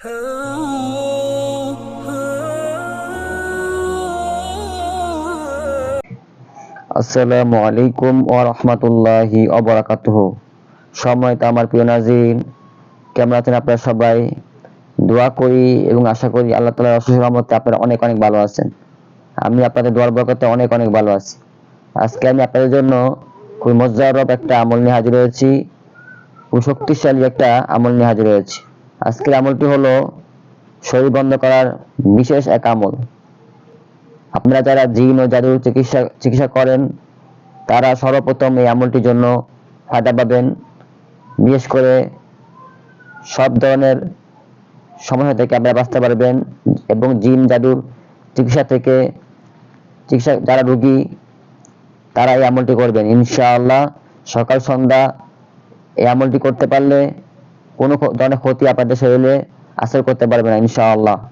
আসসালামু আলাইকুম ও রহমতুল্লাহি অবরাকাতুহ সময় তো আমার প্রিয় নাজিন কেমন আছেন আপনারা সবাই? দোয়া করি এবং আশা করি আল্লাহ তালার অশেষ রহমতে আপনারা অনেক অনেক ভালো আছেন। আমি আপনাদের দোয়ার বরকতে অনেক অনেক ভালো আছি। আজকে আমি আপনাদের জন্য খুব মজারব একটা আমল নিয়ে হাজির হয়েছি। খুব শক্তিশালী একটা আমল নিয়ে হাজির হয়েছি। আজকের আমলটি হলো শরীর বন্ধ করার বিশেষ এক আমল। আপনারা যারা জিন ও জাদুর চিকিৎসা চিকিৎসা করেন, তারা সর্বপ্রথম এই আমলটির জন্য ফায়দা পাবেন। বিশেষ করে সব ধরনের সমস্যা থেকে আপনারা বাঁচতে পারবেন এবং জিন জাদুর চিকিৎসা থেকে চিকিৎসা, যারা রুগী, তারা এই আমলটি করবেন। ইনশাআল্লাহ সকাল সন্ধ্যা এই আমলটি করতে পারলে কোনো ধরনের ক্ষতি আপনাদের শরীরে আসর করতে পারবে না, ইনশাআল্লাহ।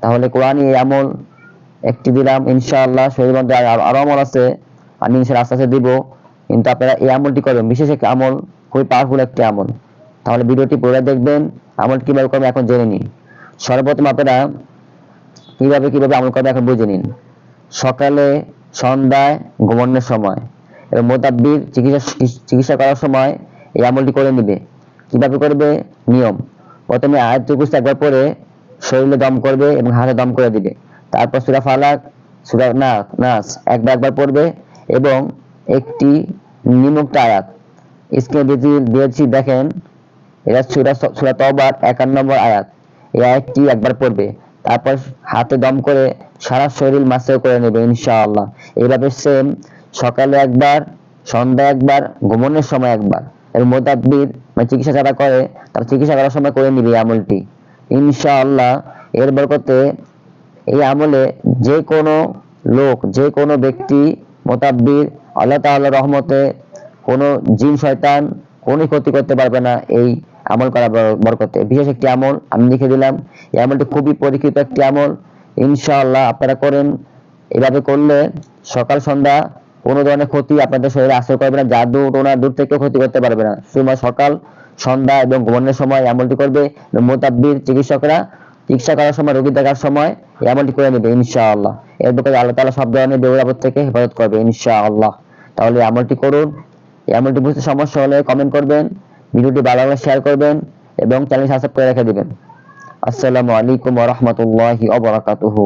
তাহলে কোরআনই এই আমল একটি দিলাম, ইনশাআল্লাহ। শরীর মধ্যে আর- আরও আমল আছে, আমি ইনশাআল্লাহ আস্তে আস্তে দিব। কিন্তু আপনারা এই আমলটি করবেন, বিশেষ একটি আমল, খুবই পাওয়ারফুল একটি আমল। তাহলে ভিডিওটি পড়ে দেখবেন, আমল কীভাবে করবেন এখন জেনে নিন। সর্বপ্রথম আপনারা কীভাবে কীভাবে আমল করবেন এখন বুঝে নিন। সকালে, সন্ধ্যায়, ঘুমানোর সময় এবং মোতাব্বির চিকিৎসা চিকিৎসা করার সময় এই আমলটি করে নিবে। কীভাবে করবে? নিয়ম। প্রথমে আয়াত কুস্তি একবার পরে শরীরে দম করবে এবং হাতে দম করে দিবে। তারপর সুরা ফালাক, সুরা না নাস একবার একবার পড়বে এবং একটি নিমুক্ত আয়াত। স্ক্রিনে দিয়েছি, দেখেন, এটা সুরা সুরা তবার একান্ন নম্বর আয়াত। এই আয়াতটি একবার পড়বে। তারপর হাতে দম করে সারা শরীর মাসেও করে নেবে, ইনশাআল্লাহ। এইভাবে সেম সকালে একবার সন্ধ্যা একবার, ঘুমানোর সময় একবার। এর মোতাব্বির মানে চিকিৎসা যারা করে, তারা চিকিৎসা করার সময় করে নিবে আমলটি। ইনশাআল্লাহ, এর বরকতে এই আমলে যে কোনো লোক, যে কোনো ব্যক্তি মোতাব্বির আল্লাহ তাআলার রহমতে কোনো জিন, শয়তান কোনো ক্ষতি করতে পারবে না এই আমল করা বর- বরকতে। বিশেষ একটি আমল আমি লিখে দিলাম। এই আমলটি খুবই পরীক্ষিত একটি আমল। ইনশাআল্লাহ, আপনারা করেন। এভাবে করলে সকাল, সন্ধ্যা কোনো ধরনের ক্ষতি আপনাদের শরীরে আসর করবে না, জাদু টোনা দূর থেকেও ক্ষতি করতে পারবে না। শুধুমাত্র সকাল, সন্ধ্যা এবং ঘুমানোর সময় এই আমলটি করবে মোতাব্বির চিকিৎসকরা চিকিৎসা করার সময়, রোগী দেখার সময় এই আমলটি করে নেবে, ইনশাআল্লাহ। এর ব্যাপারে আল্লাহ তাআলা সব ধরনের বেউর থেকে হেফাজত করবে, ইনশাআল্লাহ। তাহলে এমনটি করুন, এমনটি বুঝতে সমস্যা হলে কমেন্ট করবেন, ভিডিওটি ভালো লাগলে শেয়ার করবেন এবং চ্যানেল সাবস্ক্রাইব করে রেখে দিবেন। আসসালামু আলাইকুম ওয়া রাহমাতুল্লাহি ওয়া বারাকাতুহু।